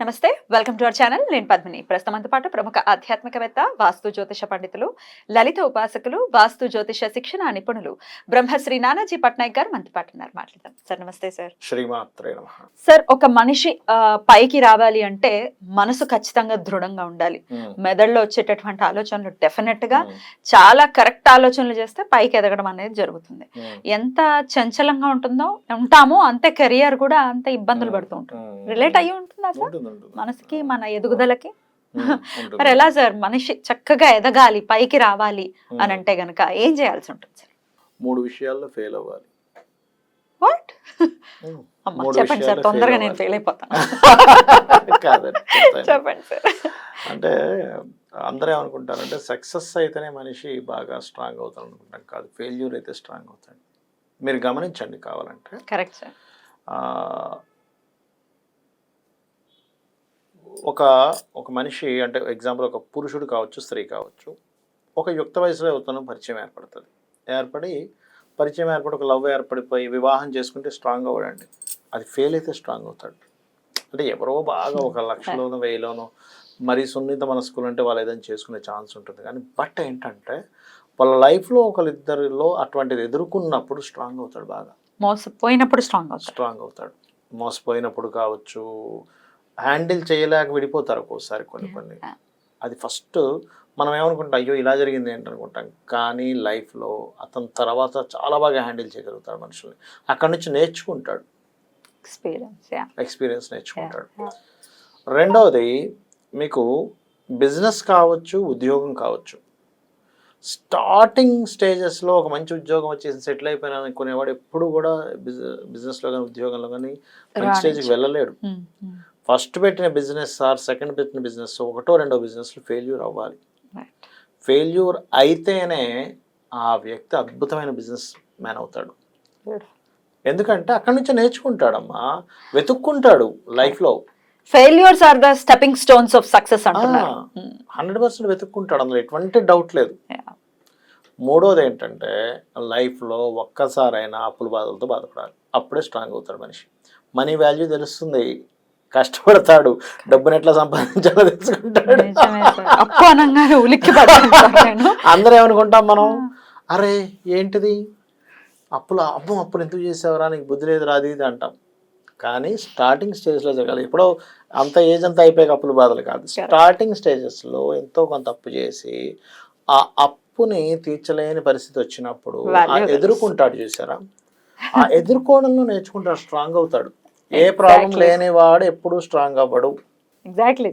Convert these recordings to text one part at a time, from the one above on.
నమస్తే welcome to our channel. నేను పద్మిని. ప్రస్తుతంతో పాటు ప్రముఖ ఆధ్యాత్మికవేత్త వాస్తు జ్యోతిష పండితులు లలిత ఉపాసకులు వాస్తు జ్యోతిష శిక్షణ నిపుణులు బ్రహ్మశ్రీ నానాజీ పట్నాయక్ గారు మనతో పాటు ఉన్నారు. మాట్లాడదాం. సార్ నమస్తే సార్. శ్రీమాత్రే నమ. సార్ ఒక మనిషి పైకి రావాలి అంటే మనసు ఖచ్చితంగా దృఢంగా ఉండాలి. మెదడులో వచ్చేటటువంటి ఆలోచనలు డెఫినెట్గా చాలా కరెక్ట్ ఆలోచనలు చేస్తే పైకి ఎదగడం అనేది జరుగుతుంది. ఎంత చంచలంగా ఉంటుందో ఉంటామో అంతే కెరియర్ కూడా అంత ఇబ్బందులు పడుతూ ఉంటుంది. రిలేట్ అయ్యి ఉంటుందా సార్? మనసుకి మన ఎదుగుదలకి. మరి ఎలా సార్ మనిషి చక్కగా ఎదగాలి పైకి రావాలి అని అంటే గనక ఏం చేయాల్సి ఉంటుంది సార్? మూడు విషయాల్లో ఫెయిల్ అవ్వాలి. వాట్. అమ్మ చెప్పండి సార్ తొందరగా నేను ఫెయిల్ అయిపోతాను. చెప్పండి సార్. అంటే అందరూ ఏమనుకుంటారంటే సక్సెస్ అయితేనే మనిషి బాగా స్ట్రాంగ్ అవుతాడు అనుకుంటాం కాదు. ఫెయిల్యూర్ అయితే స్ట్రాంగ్ అవుతాడు. మీరు గమనించండి కావాలంటే. Correct sir. ఒక ఒక మనిషి అంటే ఎగ్జాంపుల్ ఒక పురుషుడు కావచ్చు స్త్రీ కావచ్చు ఒక యుక్త వయసులో అవుతాను పరిచయం ఏర్పడుతుంది. ఏర్పడి పరిచయం ఏర్పడి ఒక లవ్ ఏర్పడిపోయి వివాహం చేసుకుంటే స్ట్రాంగ్ అవ్వడండి. అది ఫెయిల్ అయితే స్ట్రాంగ్ అవుతాడు. అంటే ఎవరో బాగా ఒక లక్షలోనో వెయ్యిలోనో మరీ సున్నిత మనస్కులు అంటే వాళ్ళు ఏదైనా చేసుకునే ఛాన్స్ ఉంటుంది. కానీ బట్ ఏంటంటే వాళ్ళ లైఫ్లో ఒకరిద్దరిలో అటువంటిది ఎదుర్కొన్నప్పుడు స్ట్రాంగ్ అవుతాడు బాగా. మోసపోయినప్పుడు స్ట్రాంగ్ అవుతారు స్ట్రాంగ్ అవుతాడు. మోసపోయినప్పుడు కావచ్చు హ్యాండిల్ చేయలేక విడిపోతారు ఒక్కోసారి కొన్ని కొన్ని. అది ఫస్ట్ మనం ఏమనుకుంటాం అయ్యో ఇలా జరిగింది ఏంటనుకుంటాం. కానీ లైఫ్లో అతని తర్వాత చాలా బాగా హ్యాండిల్ చేయగలుగుతాడు మనుషుల్ని. అక్కడి నుంచి నేర్చుకుంటాడు. ఎక్స్పీరియన్స్ ఎక్స్పీరియన్స్ నేర్చుకుంటాడు. రెండవది మీకు బిజినెస్ కావచ్చు ఉద్యోగం కావచ్చు. స్టార్టింగ్ స్టేజెస్లో ఒక మంచి ఉద్యోగం వచ్చేసి సెటిల్ అయిపోయినా అనుకునేవాడు ఎప్పుడు కూడా బిజినెస్లో కానీ ఉద్యోగంలో కానీ మంచి స్టేజ్కి వెళ్ళలేడు. ఫస్ట్ పెట్టిన బిజినెస్ ఆర్ సెకండ్ పెట్టిన బిజినెస్ ఒకటో రెండో బిజినెస్లో ఫెయిల్యూర్ అవ్వాలి. ఫెయిల్యూర్ అయితేనే ఆ వ్యక్తి అద్భుతమైన బిజినెస్ మ్యాన్ అవుతాడు. ఎందుకంటే అక్కడి నుంచి నేర్చుకుంటాడమ్మా వెతుక్కుంటాడు లైఫ్లో. Failures are the stepping stones of success అంటున్నారు. హండ్రెడ్ పర్సెంట్ వెతుక్కుంటాడు అందులో ఎటువంటి డౌట్ లేదు. మూడోది ఏంటంటే లైఫ్లో ఒక్కసారైనా అప్పుల బాధలతో బాధపడాలి. అప్పుడే స్ట్రాంగ్ అవుతాడు మనిషి. మనీ వాల్యూ తెలుస్తుంది. కష్టపడతాడు. డబ్బుని ఎట్లా సంపాదించాలో తెలుసుకుంటాడు. అప్పు అనగానే ఉలిక్కి అందరూ ఏమనుకుంటాం మనం? అరే ఏంటిది? అప్పులు అమ్మ అప్పులు ఎందుకు చేసావురా? నీకు బుద్ధి లేదు రాది ఇది అంటాం. కానీ స్టార్టింగ్ స్టేజ్లో జరగాలి. ఎప్పుడో అంత ఏజ్ అంతా అయిపోయాక అప్పుల బాధలు కాదు. స్టార్టింగ్ స్టేజెస్లో ఎంతో కొంత అప్పు చేసి ఆ అప్పుని తీర్చలేని పరిస్థితి వచ్చినప్పుడు ఎదుర్కొంటాడు చూసారా? ఆ ఎదుర్కోవడంలో నేర్చుకుంటాడు స్ట్రాంగ్ అవుతాడు. ఏ ప్రాబ్లం లేని వాడు ఎప్పుడు స్ట్రాంగ్ అవ్వడు. ఎగ్జాక్ట్లీ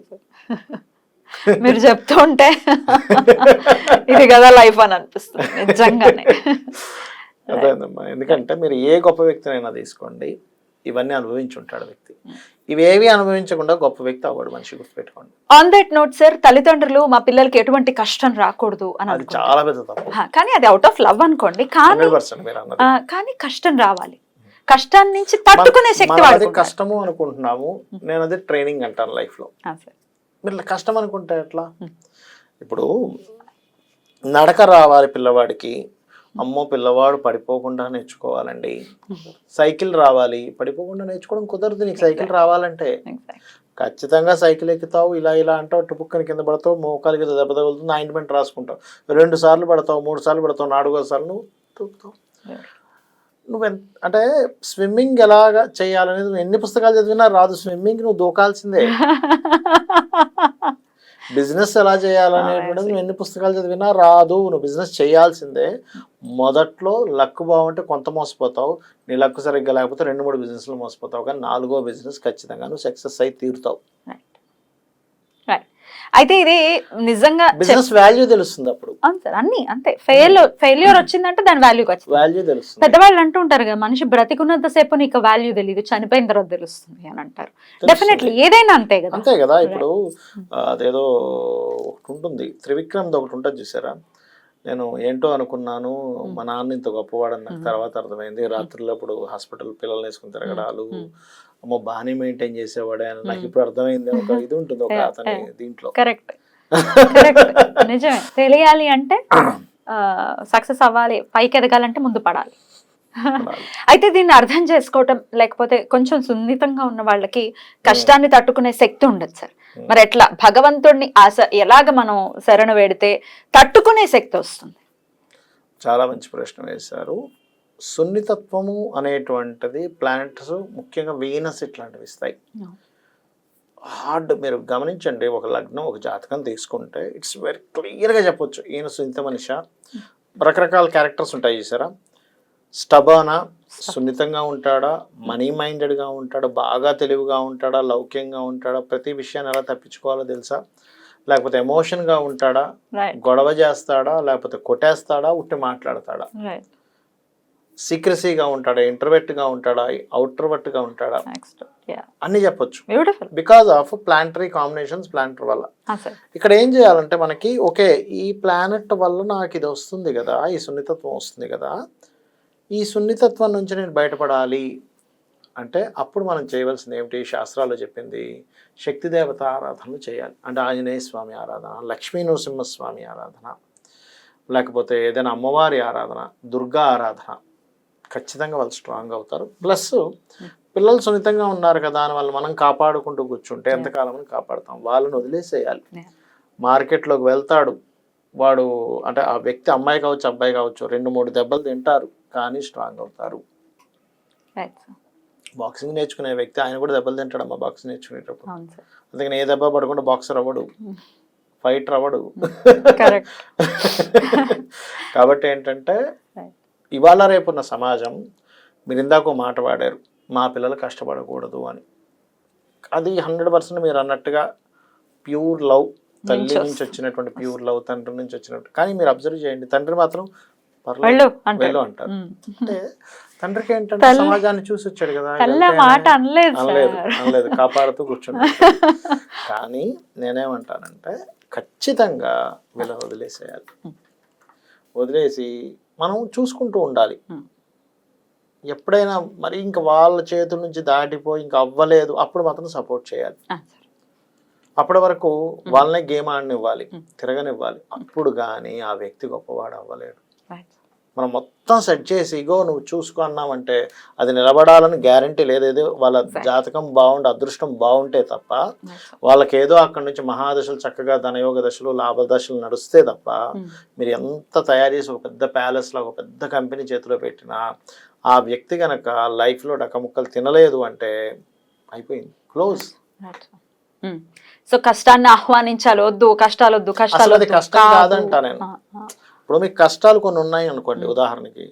మీరు చెప్తుంటే ఇది కదా లైఫ్ అని అనిపిస్తుంది నిజంగానే. అర్థమైందమ్మా ఎందుకంటే మీరు ఏ గొప్ప వ్యక్తినైనా తీసుకోండి. ఇవన్నీ అనుభవించి ఉంటాడు వ్యక్తి. ఇవేవి అనుభవించకుండా గొప్ప వ్యక్తి అవ్వడు మనిషి గుర్తుపెట్టుకోండి. ఆన్ దట్ నోట్ సార్ తల్లిదండ్రులు మా పిల్లలకి ఎటువంటి కష్టం రాకూడదు అని చాలా పెద్ద తప్పు. కానీ అది అవుట్ ఆఫ్ లవ్ అనుకోండి. కానీ కానీ కష్టం రావాలి. కష్టాన్ని నుంచి తట్టుకునే శక్తి అది. కష్టము అనుకుంటున్నాము నేను అది ట్రైనింగ్ అంటాను లైఫ్లో. మీరు కష్టం అనుకుంటే ఎట్లా. ఇప్పుడు నడక రావాలి పిల్లవాడికి అమ్మో పిల్లవాడు పడిపోకుండా నేర్చుకోవాలండి సైకిల్ రావాలి పడిపోకుండా నేర్చుకోవడం కుదరదు నీకు సైకిల్ రావాలంటే. ఖచ్చితంగా సైకిల్ ఎక్కుతావు ఇలా ఇలా అంటావు టుపుక్కని కింద పడతావు మోకాలు కింద దెబ్బ తగులుతుంది ఆయింట్మెంట్ రాసుకుంటావు రెండు సార్లు పడతావు మూడు సార్లు పడతావు నాలుగో సార్లు నువ్వు తూపుతావు. నువ్వు ఎంత అంటే స్విమ్మింగ్ ఎలాగా చేయాలనేది నువ్వు ఎన్ని పుస్తకాలు చదివినా రాదు. స్విమ్మింగ్ నువ్వు దూకాల్సిందే. బిజినెస్ ఎలా చేయాలనేటువంటిది నువ్వు ఎన్ని పుస్తకాలు చదివినా రాదు. నువ్వు బిజినెస్ చేయాల్సిందే. మొదట్లో లక్ బాగుంటే కొంత మోసపోతావు. నీ లక్ సరిగ్గా లేకపోతే రెండు మూడు బిజినెస్లు మోసపోతావు. కానీ నాలుగో బిజినెస్ ఖచ్చితంగా నువ్వు సక్సెస్ అయి తీరుతావు. అయితే ఇది నిజంగా బిజినెస్ వాల్యూ తెలుస్తుంది అప్పుడు. అవును సార్ అన్ని అంతే. ఫెయిల్ ఫెయిల్యూర్ వచ్చిందంటే దాని వాల్యూ వచ్చింది. వాల్యూ తెలుస్తుంది. పెద్దవాళ్ళు అంటూ ఉంటారు కదా మనిషి బ్రతికున్నంత సేపు నీకు వాల్యూ తెలియదు చనిపోయిన తర్వాత తెలుస్తుంది అని అంటారు. డెఫినెట్లీ ఏదైనా అంతే కదా. అంతే కదా ఇప్పుడు అదేదో ఒకటి ఉంటుంది. త్రివిక్రమ్ది ఒకటి ఉంటుంది చూసారా? నేను ఏంటో అనుకున్నాను. మా నాన్న ఇంత గొప్పవాడని నాకు తర్వాత అర్థమైంది. రాత్రుల్లో ఇప్పుడు హాస్పిటల్ పిల్లల్ని వేసుకుని తిరగడాలు. అమ్మో బాగానే మెయింటైన్ చేసేవాడే అని నాకు ఇప్పుడు అర్థమైంది. ఒక ఇది ఉంటుంది. ఒక అతని దీంట్లో. కరెక్ట్. కరెక్ట్. నిజమే. తెలియాలి అంటే సక్సెస్ అవ్వాలి. పైకి ఎదగాలంటే ముందు పడాలి. అయితే దీన్ని అర్థం చేసుకోవటం లేకపోతే కొంచెం సున్నితంగా ఉన్న వాళ్ళకి కష్టాన్ని తట్టుకునే శక్తి ఉండదు సార్. Hmm. మరి ఎట్లా? భగవంతుడిని ఆశ ఎలాగ మనం శరణు వేడితే తట్టుకునే శక్తి వస్తుంది? చాలా మంచి ప్రశ్న వేశారు. సున్నితత్వము అనేటువంటిది ప్లానెట్స్ ముఖ్యంగా వీనస్ ఇట్లాంటివి ఇస్తాయి. హార్డ్ మీరు గమనించండి ఒక లగ్నం ఒక జాతకం తీసుకుంటే ఇట్స్ వెరీ క్లియర్గా చెప్పొచ్చు. ఈయన సున్నిత మనిష? రకరకాల క్యారెక్టర్స్ ఉంటాయి చూసారా? స్టబానా సున్నితంగా ఉంటాడా మనీ మైండెడ్గా ఉంటాడా బాగా తెలివిగా ఉంటాడా లౌక్యంగా ఉంటాడా ప్రతి విషయాన్ని ఎలా తప్పించుకోవాలో తెలుసా? లేకపోతే ఎమోషన్గా ఉంటాడా గొడవ చేస్తాడా లేకపోతే కొట్టేస్తాడా ఉట్టి మాట్లాడతాడా? సీక్రసీగా ఉంటాడా ఇంటర్వెట్గా ఉంటాడా అవుట్రవెట్గా ఉంటాడా? అన్ని చెప్పొచ్చు. Because of planetary combinations planet వల్ల. సార్ ఇక్కడ ఏం చేయాలంటే మనకి ఓకే ఈ ప్లానెట్ వల్ల నాకు ఇది వస్తుంది కదా ఈ సున్నితత్వం వస్తుంది కదా ఈ సున్నితత్వం నుంచి నేను బయటపడాలి అంటే అప్పుడు మనం చేయవలసింది ఏమిటి? శాస్త్రాల్లో చెప్పింది శక్తి దేవత ఆరాధనలు చేయాలి. అంటే ఆంజనేయ స్వామి ఆరాధన లక్ష్మీ నరసింహస్వామి ఆరాధన లేకపోతే ఏదైనా అమ్మవారి ఆరాధన దుర్గా ఆరాధన. ఖచ్చితంగా వాళ్ళు స్ట్రాంగ్ అవుతారు. ప్లస్ పిల్లలు సున్నితంగా ఉన్నారు కదా అని వాళ్ళు మనం కాపాడుకుంటూ కూర్చుంటే ఎంతకాలం కాపాడుతాం. వాళ్ళని వదిలేసేయాలి. మార్కెట్లోకి వెళ్తాడు. వాడు అంటే ఆ వ్యక్తి అమ్మాయి కావచ్చు అబ్బాయి కావచ్చు రెండు మూడు దెబ్బలు తింటారు. కానీ స్ట్రాంగ్ అవుతారు. బాక్సింగ్ నేర్చుకునే వ్యక్తి ఆయన కూడా దెబ్బలు తింటాడు అమ్మా బాక్సింగ్ నేర్చుకునేటప్పుడు అందుకని ఏ దెబ్బ పడకుండా బాక్సర్ అవ్వడు. ఫైటర్ అవ్వడు. కరెక్ట్ కాబట్టి ఏంటంటే. ఇవాళ రేపున్న సమాజం మీరు ఇందాక మాట వాడారు మా పిల్లలు కష్టపడకూడదు అని. అది హండ్రెడ్ పర్సెంట్ మీరు అన్నట్టుగా ప్యూర్ లవ్ తల్లి నుంచి నుంచి వచ్చినటువంటి ప్యూర్ లవ్ తండ్రి నుంచి వచ్చినట్టు కానీ మీరు అబ్జర్వ్ చేయండి తండ్రి మాత్రం వెళ్ళు వెళ్ళు అంటారు అంటే తండ్రికి ఏంటంటే సమాజాన్ని చూసి వచ్చాడు కదా మాట అనలేదు అనలేదు కాపాడుతూ కూర్చున్నాడు. కానీ నేనేమంటానంటే ఖచ్చితంగా వీళ్ళని వదిలేసేయాలి. వదిలేసి మనం చూసుకుంటూ ఉండాలి. ఎప్పుడైనా మరి ఇంకా వాళ్ళ చేతుల నుంచి దాటిపోయి ఇంకా అవ్వలేదు అప్పుడు మాత్రం సపోర్ట్ చేయాలి. అప్పటి వరకు వాళ్ళనే గేమ్ ఆడనివ్వాలి. తిరగనివ్వాలి. అప్పుడు కానీ ఆ వ్యక్తి గొప్పవాడు అవ్వలేడు. మనం మొత్తం సెట్ చేసి ఇగో నువ్వు చూసుకో అన్నామంటే అది నిలబడాలని గ్యారంటీ లేదేదో వాళ్ళ. జాతకం బాగుండి అదృష్టం బాగుంటే తప్ప వాళ్ళకి ఏదో అక్కడ నుంచి మహాదశలు చక్కగా ధనయోగ దశలు లాభ దశలు నడుస్తే తప్ప మీరు ఎంత తయారు చేసి ఒక పెద్ద ప్యాలెస్లో ఒక పెద్ద కంపెనీ చేతిలో పెట్టినా ఆ వ్యక్తి గనక లైఫ్లో డక్కముక్కలు తినలేదు అంటే అయిపోయింది. క్లోజ్ సో కష్టాన్ని ఆహ్వానించాలి వద్దు కష్టాలు వద్దు కష్టాలు. కష్టం కాదు. కాదంటా నేను. ఇప్పుడు మీకు కష్టాలు కొన్ని ఉన్నాయి అనుకోండి ఉదాహరణకి.